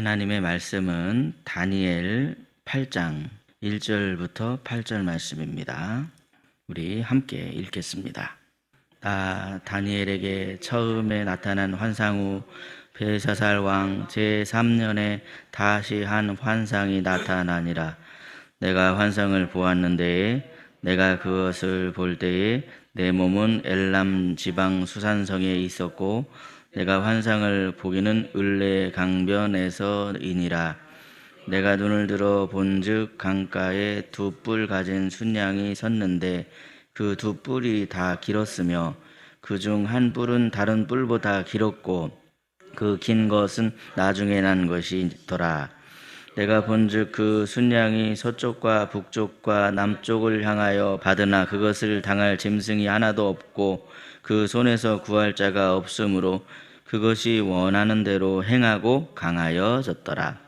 하나님의 말씀은 다니엘 8장 1절부터 8절 말씀입니다. 우리 함께 읽겠습니다. 나 다니엘에게 처음에 나타난 환상 후 베사살 왕 제3년에 다시 한 환상이 나타나니라. 내가 환상을 보았는데 내가 그것을 볼 때에 내 몸은 엘람 지방 수산성에 있었고 내가 환상을 보기는 을레 강변에서이니라. 내가 눈을 들어 본즉 강가에 두 뿔 가진 순양이 섰는데 그 두 뿔이 다 길었으며 그 중 한 뿔은 다른 뿔보다 길었고 그 긴 것은 나중에 난 것이더라. 내가 본즉 그 순양이 서쪽과 북쪽과 남쪽을 향하여 받으나 그것을 당할 짐승이 하나도 없고 그 손에서 구할 자가 없으므로 그것이 원하는 대로 행하고 강하여졌더라.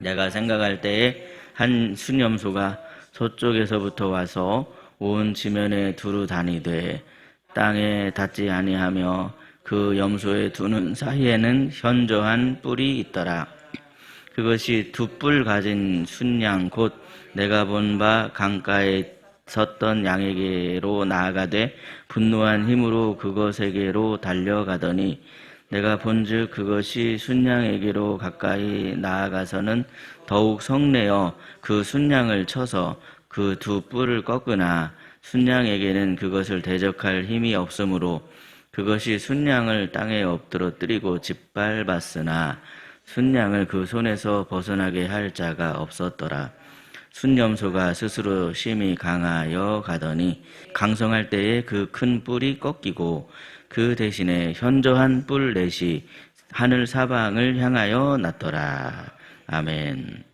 내가 생각할 때에 한 수념소가 서쪽에서부터 와서 온 지면에 두루 다니되 땅에 닿지 아니하며 그 염소의 두는 사이에는 현저한 뿔이 있더라. 그것이 두 뿔 가진 순양 곧 내가 본 바 강가에 섰던 양에게로 나아가되 분노한 힘으로 그것에게로 달려가더니 내가 본즉 그것이 순양에게로 가까이 나아가서는 더욱 성내어 그 순양을 쳐서 그 두 뿔을 꺾으나 순양에게는 그것을 대적할 힘이 없으므로 그것이 순양을 땅에 엎드러뜨리고 짓밟았으나 순양을 그 손에서 벗어나게 할 자가 없었더라. 순염소가 스스로 심히 강하여 가더니 강성할 때에 그 큰 뿔이 꺾이고 그 대신에 현저한 뿔 넷이 하늘 사방을 향하여 났더라. 아멘.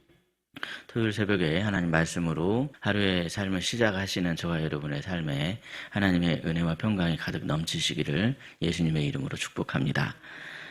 토요일 새벽에 하나님 말씀으로 하루의 삶을 시작하시는 저와 여러분의 삶에 하나님의 은혜와 평강이 가득 넘치시기를 예수님의 이름으로 축복합니다.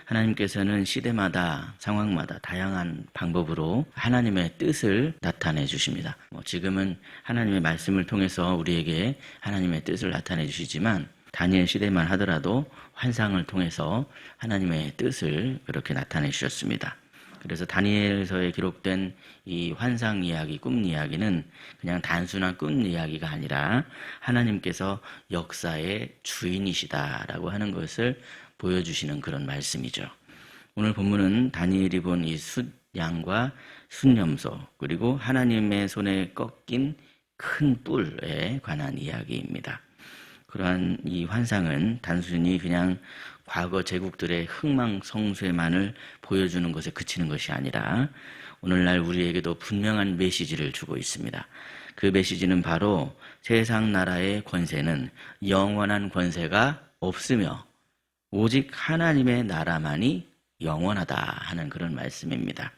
하나님께서는 시대마다 상황마다 다양한 방법으로 하나님의 뜻을 나타내 주십니다. 뭐 지금은 하나님의 말씀을 통해서 우리에게 하나님의 뜻을 나타내 주시지만 다니엘 시대만 하더라도 환상을 통해서 하나님의 뜻을 그렇게 나타내 주셨습니다. 그래서 다니엘서에 기록된 이 환상 이야기, 꿈 이야기는 그냥 단순한 꿈 이야기가 아니라 하나님께서 역사의 주인이시다라고 하는 것을 보여주시는 그런 말씀이죠. 오늘 본문은 다니엘이 본 이 숫양과 순염소 그리고 하나님의 손에 꺾인 큰 뿔에 관한 이야기입니다. 그러한 이 환상은 단순히 그냥 과거 제국들의 흥망성쇠만을 보여주는 것에 그치는 것이 아니라 오늘날 우리에게도 분명한 메시지를 주고 있습니다. 그 메시지는 바로 세상 나라의 권세는 영원한 권세가 없으며 오직 하나님의 나라만이 영원하다 하는 그런 말씀입니다.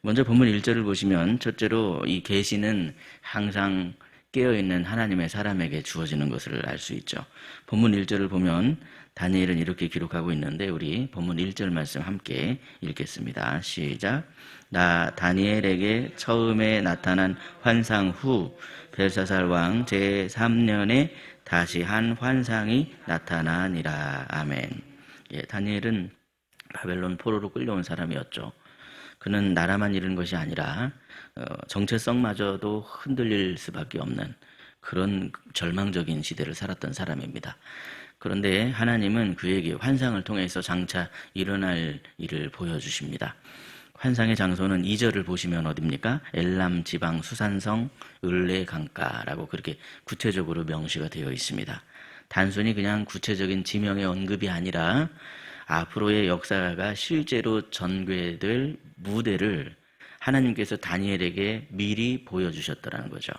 먼저 본문 1절을 보시면 첫째로 이 계시는 항상 깨어있는 하나님의 사람에게 주어지는 것을 알 수 있죠. 본문 1절을 보면 다니엘은 이렇게 기록하고 있는데 우리 본문 1절 말씀 함께 읽겠습니다. 시작. 나 다니엘에게 처음에 나타난 환상 후 벨사살 왕 제3년에 다시 한 환상이 나타나니라. 아멘. 예, 다니엘은 바벨론 포로로 끌려온 사람이었죠. 그는 나라만 잃은 것이 아니라 어, 정체성마저도 흔들릴 수밖에 없는 그런 절망적인 시대를 살았던 사람입니다. 그런데 하나님은 그에게 환상을 통해서 장차 일어날 일을 보여주십니다. 환상의 장소는 2절을 보시면 어딥니까? 엘람 지방 수산성 을레 강가라고 그렇게 구체적으로 명시가 되어 있습니다. 단순히 그냥 구체적인 지명의 언급이 아니라 앞으로의 역사가 실제로 전개될 무대를 하나님께서 다니엘에게 미리 보여주셨더라는 거죠.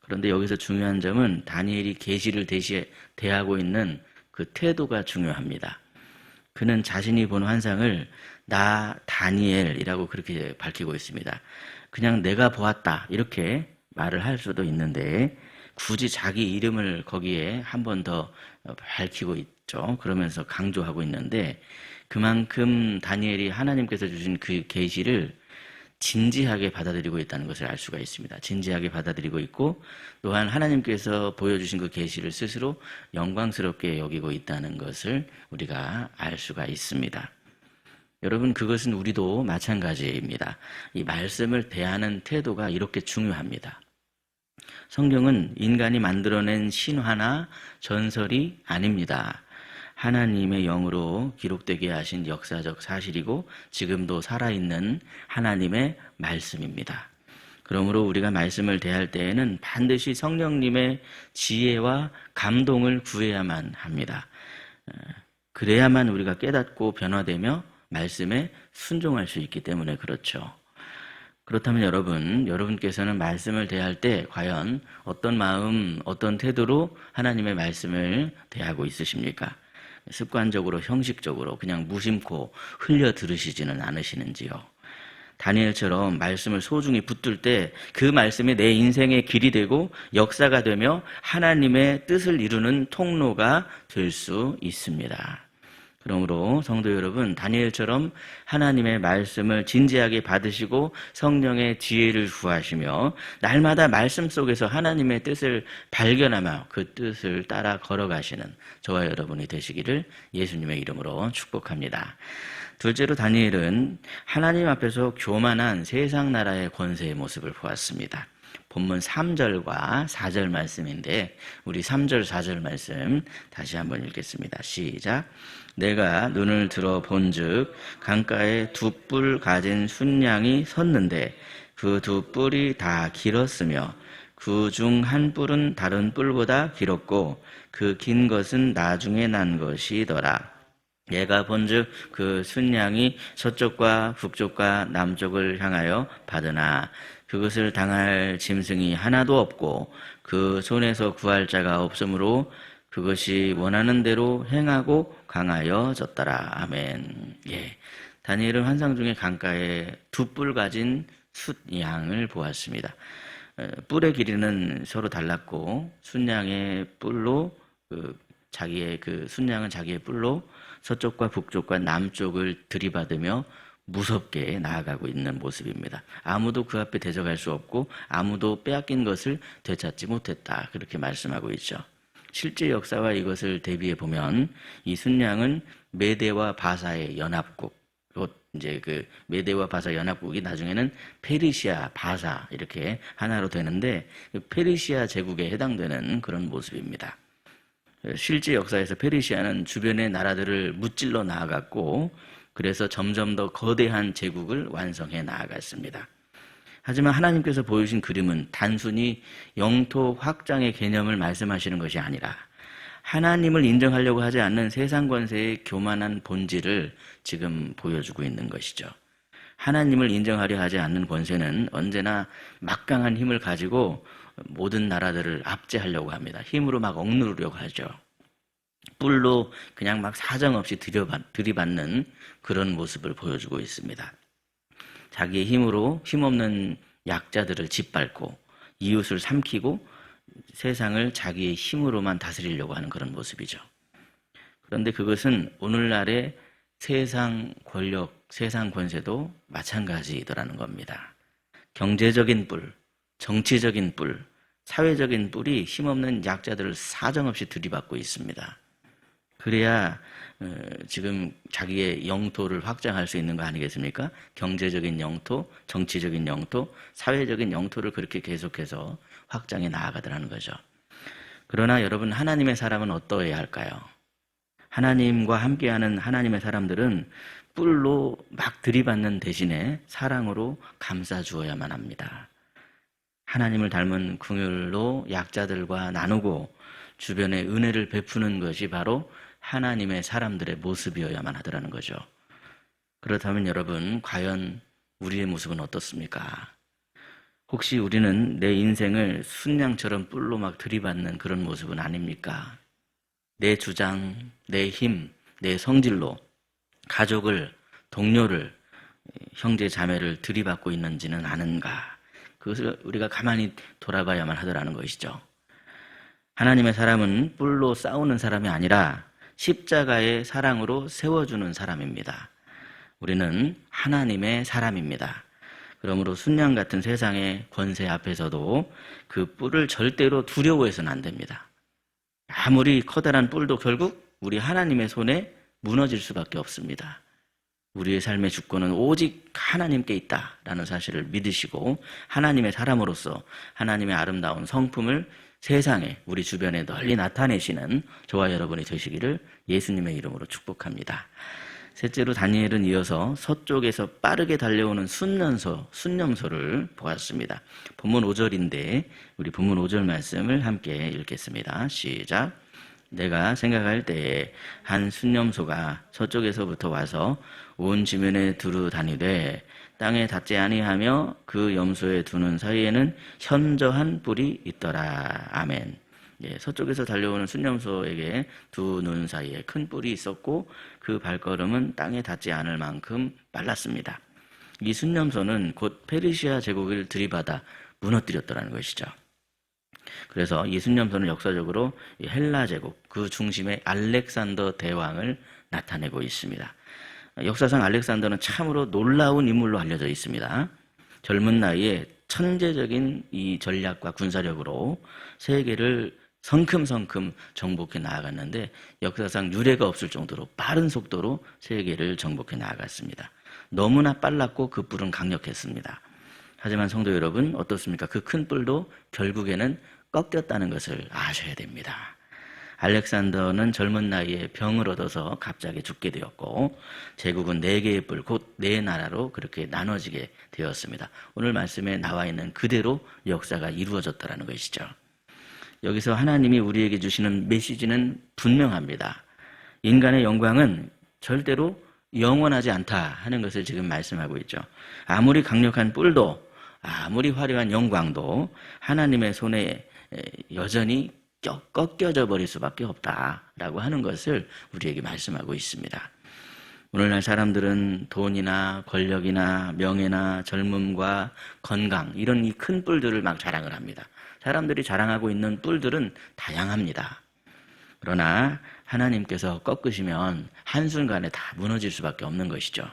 그런데 여기서 중요한 점은 다니엘이 계시를 대하고 있는 그 태도가 중요합니다. 그는 자신이 본 환상을 나 다니엘이라고 그렇게 밝히고 있습니다. 그냥 내가 보았다 이렇게 말을 할 수도 있는데 굳이 자기 이름을 거기에 한 번 더 밝히고 있죠. 그러면서 강조하고 있는데 그만큼 다니엘이 하나님께서 주신 그 계시를 진지하게 받아들이고 있다는 것을 알 수가 있습니다. 진지하게 받아들이고 있고 또한 하나님께서 보여주신 그 계시를 스스로 영광스럽게 여기고 있다는 것을 우리가 알 수가 있습니다. 여러분, 그것은 우리도 마찬가지입니다. 이 말씀을 대하는 태도가 이렇게 중요합니다. 성경은 인간이 만들어낸 신화나 전설이 아닙니다. 하나님의 영으로 기록되게 하신 역사적 사실이고 지금도 살아있는 하나님의 말씀입니다. 그러므로 우리가 말씀을 대할 때에는 반드시 성령님의 지혜와 감동을 구해야만 합니다. 어, 그래야만 우리가 깨닫고 변화되며 말씀에 순종할 수 있기 때문에 그렇죠. 그렇다면 여러분, 여러분께서는 말씀을 대할 때 과연 어떤 마음, 어떤 태도로 하나님의 말씀을 대하고 있으십니까? 습관적으로, 형식적으로 그냥 무심코 흘려 들으시지는 않으시는지요? 다니엘처럼 말씀을 소중히 붙들 때 그 말씀이 내 인생의 길이 되고 역사가 되며 하나님의 뜻을 이루는 통로가 될 수 있습니다. 그러므로 성도 여러분, 다니엘처럼 하나님의 말씀을 진지하게 받으시고 성령의 지혜를 구하시며 날마다 말씀 속에서 하나님의 뜻을 발견하며 그 뜻을 따라 걸어가시는 저와 여러분이 되시기를 예수님의 이름으로 축복합니다. 둘째로 다니엘은 하나님 앞에서 교만한 세상 나라의 권세의 모습을 보았습니다. 본문 3절과 4절 말씀인데 우리 3절 4절 말씀 다시 한번 읽겠습니다. 시작. 내가 눈을 들어 본즉 강가에 두 뿔 가진 순양이 섰는데 그 두 뿔이 다 길었으며 그 중 한 뿔은 다른 뿔보다 길었고 그 긴 것은 나중에 난 것이더라. 내가 본즉 그 순양이 서쪽과 북쪽과 남쪽을 향하여 받으나 그것을 당할 짐승이 하나도 없고 그 손에서 구할 자가 없으므로 그것이 원하는 대로 행하고 강하여졌더라. 아멘. 예. 다니엘은 환상 중에 강가에 두 뿔 가진 숫양을 보았습니다. 어, 뿔의 길이는 서로 달랐고 순양의 뿔로 그 자기의 그 순양은 자기의 뿔로 서쪽과 북쪽과 남쪽을 들이받으며 무섭게 나아가고 있는 모습입니다. 아무도 그 앞에 대적할 수 없고 아무도 빼앗긴 것을 되찾지 못했다. 그렇게 말씀하고 있죠. 실제 역사와 이것을 대비해 보면 이 순양은 메대와 바사의 연합국, 곧 이제 그 메대와 바사 연합국이 나중에는 페르시아, 바사 이렇게 하나로 되는데 그 페르시아 제국에 해당되는 그런 모습입니다. 실제 역사에서 페르시아는 주변의 나라들을 무찔러 나아갔고 그래서 점점 더 거대한 제국을 완성해 나아갔습니다. 하지만 하나님께서 보여주신 그림은 단순히 영토 확장의 개념을 말씀하시는 것이 아니라 하나님을 인정하려고 하지 않는 세상 권세의 교만한 본질을 지금 보여주고 있는 것이죠. 하나님을 인정하려 하지 않는 권세는 언제나 막강한 힘을 가지고 모든 나라들을 압제하려고 합니다. 힘으로 막 억누르려고 하죠. 뿔로 그냥 막 사정없이 들이받는 그런 모습을 보여주고 있습니다. 자기의 힘으로 힘없는 약자들을 짓밟고 이웃을 삼키고 세상을 자기의 힘으로만 다스리려고 하는 그런 모습이죠. 그런데 그것은 오늘날의 세상 권력, 세상 권세도 마찬가지더라는 겁니다. 경제적인 뿔, 정치적인 뿔, 사회적인 뿔이 힘없는 약자들을 사정없이 들이받고 있습니다. 그래야 어, 지금 자기의 영토를 확장할 수 있는 거 아니겠습니까? 경제적인 영토, 정치적인 영토, 사회적인 영토를 그렇게 계속해서 확장해 나아가더라는 거죠. 그러나 여러분 하나님의 사람은 어떠해야 할까요? 하나님과 함께하는 하나님의 사람들은 뿔로 막 들이받는 대신에 사랑으로 감싸 주어야만 합니다. 하나님을 닮은 궁율로 약자들과 나누고 주변에 은혜를 베푸는 것이 바로 하나님의 사람들의 모습이어야만 하더라는 거죠. 그렇다면 여러분, 과연 우리의 모습은 어떻습니까? 혹시 우리는 내 인생을 순양처럼 뿔로 막 들이받는 그런 모습은 아닙니까? 내 주장, 내 힘, 내 성질로 가족을, 동료를, 형제, 자매를 들이받고 있는지는 아는가? 그것을 우리가 가만히 돌아봐야만 하더라는 것이죠. 하나님의 사람은 뿔로 싸우는 사람이 아니라 십자가의 사랑으로 세워주는 사람입니다. 우리는 하나님의 사람입니다. 그러므로 순양 같은 세상의 권세 앞에서도 그 뿔을 절대로 두려워해서는 안 됩니다. 아무리 커다란 뿔도 결국 우리 하나님의 손에 무너질 수밖에 없습니다. 우리의 삶의 주권은 오직 하나님께 있다라는 사실을 믿으시고 하나님의 사람으로서 하나님의 아름다운 성품을 세상에 우리 주변에 널리 나타내시는 저와 여러분이 되시기를 예수님의 이름으로 축복합니다. 셋째로 다니엘은 이어서 서쪽에서 빠르게 달려오는 순년소, 순념소를 보았습니다. 본문 5절인데 우리 본문 5절 말씀을 함께 읽겠습니다. 시작. 내가 생각할 때에 한 순념소가 서쪽에서부터 와서 온 지면에 두루 다니되 땅에 닿지 아니하며 그 염소에 두는 사이에는 현저한 뿔이 있더라. 아멘. 예, 서쪽에서 달려오는 순념소에게 두 눈 사이에 큰 뿔이 있었고 그 발걸음은 땅에 닿지 않을 만큼 빨랐습니다. 이 순념소는 곧 페르시아 제국을 들이받아 무너뜨렸더라는 것이죠. 그래서 이 순념소는 역사적으로 이 헬라 제국 그 중심에 알렉산더 대왕을 나타내고 있습니다. 역사상 알렉산더는 참으로 놀라운 인물로 알려져 있습니다. 젊은 나이에 천재적인 이 전략과 군사력으로 세계를 성큼성큼 정복해 나아갔는데 역사상 유례가 없을 정도로 빠른 속도로 세계를 정복해 나아갔습니다. 너무나 빨랐고 그 뿔은 강력했습니다. 하지만 성도 여러분 어떻습니까? 그 큰 뿔도 결국에는 꺾였다는 것을 아셔야 됩니다. 알렉산더는 젊은 나이에 병을 얻어서 갑자기 죽게 되었고 제국은 네 개의 뿔, 곧 네 나라로 그렇게 나눠지게 되었습니다. 오늘 말씀에 나와 있는 그대로 역사가 이루어졌다는 것이죠. 여기서 하나님이 우리에게 주시는 메시지는 분명합니다. 인간의 영광은 절대로 영원하지 않다 하는 것을 지금 말씀하고 있죠. 아무리 강력한 뿔도 아무리 화려한 영광도 하나님의 손에 여전히 꺾여져 버릴 수밖에 없다라고 하는 것을 우리에게 말씀하고 있습니다. 오늘날 사람들은 돈이나 권력이나 명예나 젊음과 건강 이런 이 큰 뿔들을 막 자랑을 합니다. 사람들이 자랑하고 있는 뿔들은 다양합니다. 그러나 하나님께서 꺾으시면 한순간에 다 무너질 수밖에 없는 것이죠.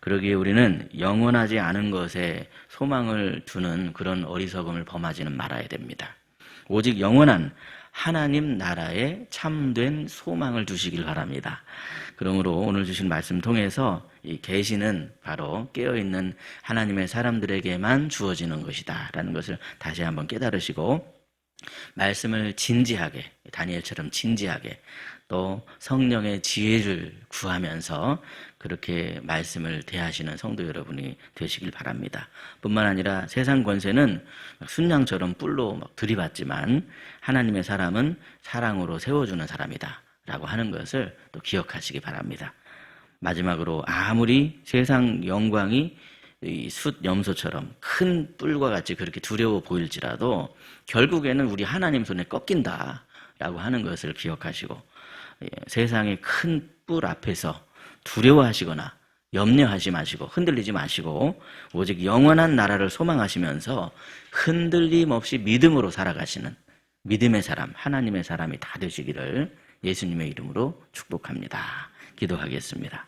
그러기에 우리는 영원하지 않은 것에 소망을 두는 그런 어리석음을 범하지는 말아야 됩니다. 오직 영원한 하나님 나라에 참된 소망을 두시길 바랍니다. 그러므로 오늘 주신 말씀 통해서 이 계시는 바로 깨어 있는 하나님의 사람들에게만 주어지는 것이다라는 것을 다시 한번 깨달으시고 말씀을 진지하게 다니엘처럼 진지하게 또 성령의 지혜를 구하면서 그렇게 말씀을 대하시는 성도 여러분이 되시길 바랍니다. 뿐만 아니라 세상 권세는 순양처럼 뿔로 막 들이받지만 하나님의 사람은 사랑으로 세워주는 사람이다. 라고 하는 것을 또 기억하시기 바랍니다. 마지막으로 아무리 세상 영광이 숫 염소처럼 큰 뿔과 같이 그렇게 두려워 보일지라도 결국에는 우리 하나님 손에 꺾인다. 라고 하는 것을 기억하시고 예, 세상의 큰 뿔 앞에서 두려워하시거나 염려하지 마시고 흔들리지 마시고 오직 영원한 나라를 소망하시면서 흔들림 없이 믿음으로 살아가시는 믿음의 사람, 하나님의 사람이 다 되시기를 예수님의 이름으로 축복합니다. 기도하겠습니다.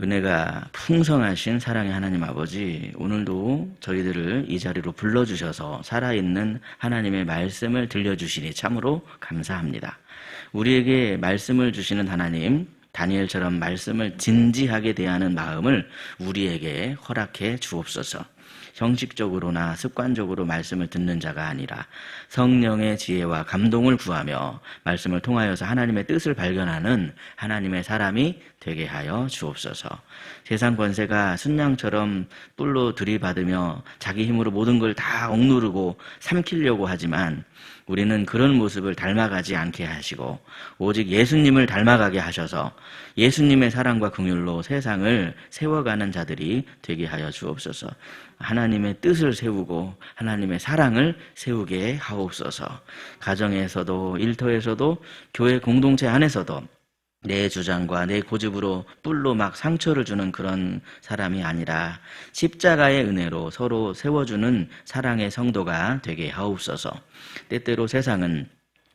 은혜가 풍성하신 사랑의 하나님 아버지, 오늘도 저희들을 이 자리로 불러주셔서 살아있는 하나님의 말씀을 들려주시니 참으로 감사합니다. 우리에게 말씀을 주시는 하나님, 다니엘처럼 말씀을 진지하게 대하는 마음을 우리에게 허락해 주옵소서. 형식적으로나 습관적으로 말씀을 듣는 자가 아니라 성령의 지혜와 감동을 구하며 말씀을 통하여서 하나님의 뜻을 발견하는 하나님의 사람이 되게 하여 주옵소서. 세상 권세가 순양처럼 뿔로 들이받으며 자기 힘으로 모든 걸 다 억누르고 삼키려고 하지만 우리는 그런 모습을 닮아가지 않게 하시고 오직 예수님을 닮아가게 하셔서 예수님의 사랑과 긍휼로 세상을 세워가는 자들이 되게 하여 주옵소서. 하나님의 뜻을 세우고 하나님의 사랑을 세우게 하옵소서. 가정에서도 일터에서도 교회 공동체 안에서도 내 주장과 내 고집으로 뿔로 막 상처를 주는 그런 사람이 아니라 십자가의 은혜로 서로 세워주는 사랑의 성도가 되게 하옵소서. 때때로 세상은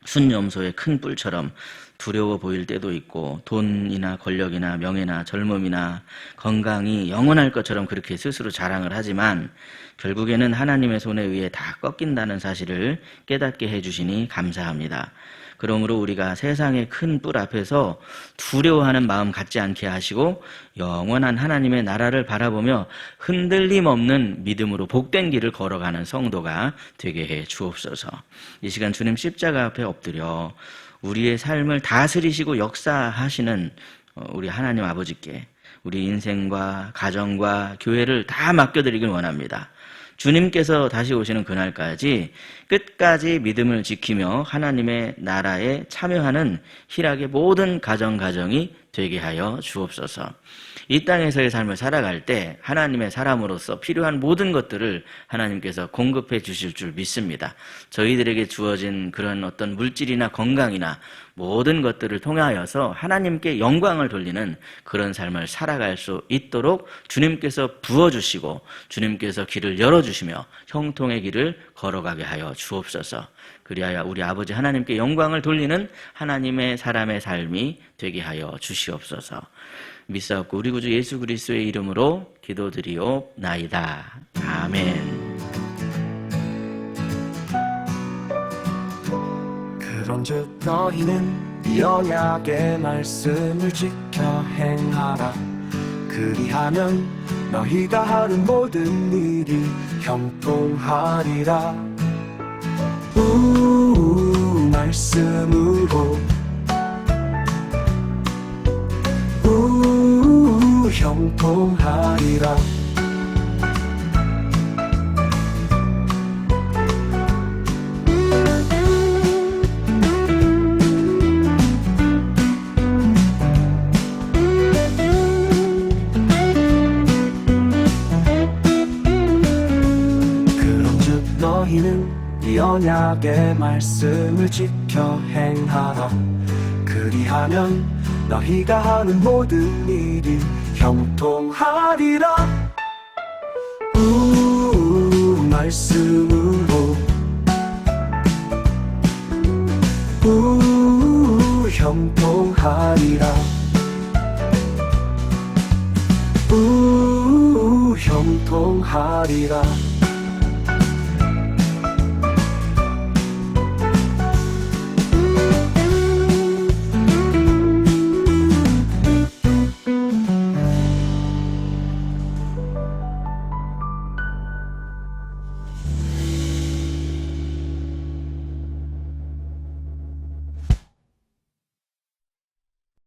순염소의 큰 뿔처럼 두려워 보일 때도 있고 돈이나 권력이나 명예나 젊음이나 건강이 영원할 것처럼 그렇게 스스로 자랑을 하지만 결국에는 하나님의 손에 의해 다 꺾인다는 사실을 깨닫게 해주시니 감사합니다. 그러므로 우리가 세상의 큰 뿔 앞에서 두려워하는 마음 갖지 않게 하시고 영원한 하나님의 나라를 바라보며 흔들림 없는 믿음으로 복된 길을 걸어가는 성도가 되게 해 주옵소서. 이 시간 주님 십자가 앞에 엎드려 우리의 삶을 다스리시고 역사하시는 어, 우리 하나님 아버지께 우리 인생과 가정과 교회를 다 맡겨드리길 원합니다. 주님께서 다시 오시는 그날까지 끝까지 믿음을 지키며 하나님의 나라에 참여하는 희락의 모든 가정 가정이 되게 하여 주옵소서. 이 땅에서의 삶을 살아갈 때 하나님의 사람으로서 필요한 모든 것들을 하나님께서 공급해 주실 줄 믿습니다. 저희들에게 주어진 그런 어떤 물질이나 건강이나 모든 것들을 통하여서 하나님께 영광을 돌리는 그런 삶을 살아갈 수 있도록 주님께서 부어주시고 주님께서 길을 열어주시며 형통의 길을 걸어가게 하여 주옵소서. 그리하여 우리 아버지 하나님께 영광을 돌리는 하나님의 사람의 삶이 되게 하여 주시옵소서. 믿사옵고 우리 구주 예수 그리스도의 이름으로 기도드리옵나이다. 아멘. 그런즉 너희는 이 언약의 말씀을 지켜 행하라 그리하면 너희가 하는 모든 일이 형통하리라 우 말씀으로 우 형통하리라. 그런즉 너희는 이 언약의 말씀을 지켜 행하라. 그리하면 너희가 하는 모든 일이 형통하리라. 우 말씀으로. 우 형통하리라. 우 형통하리라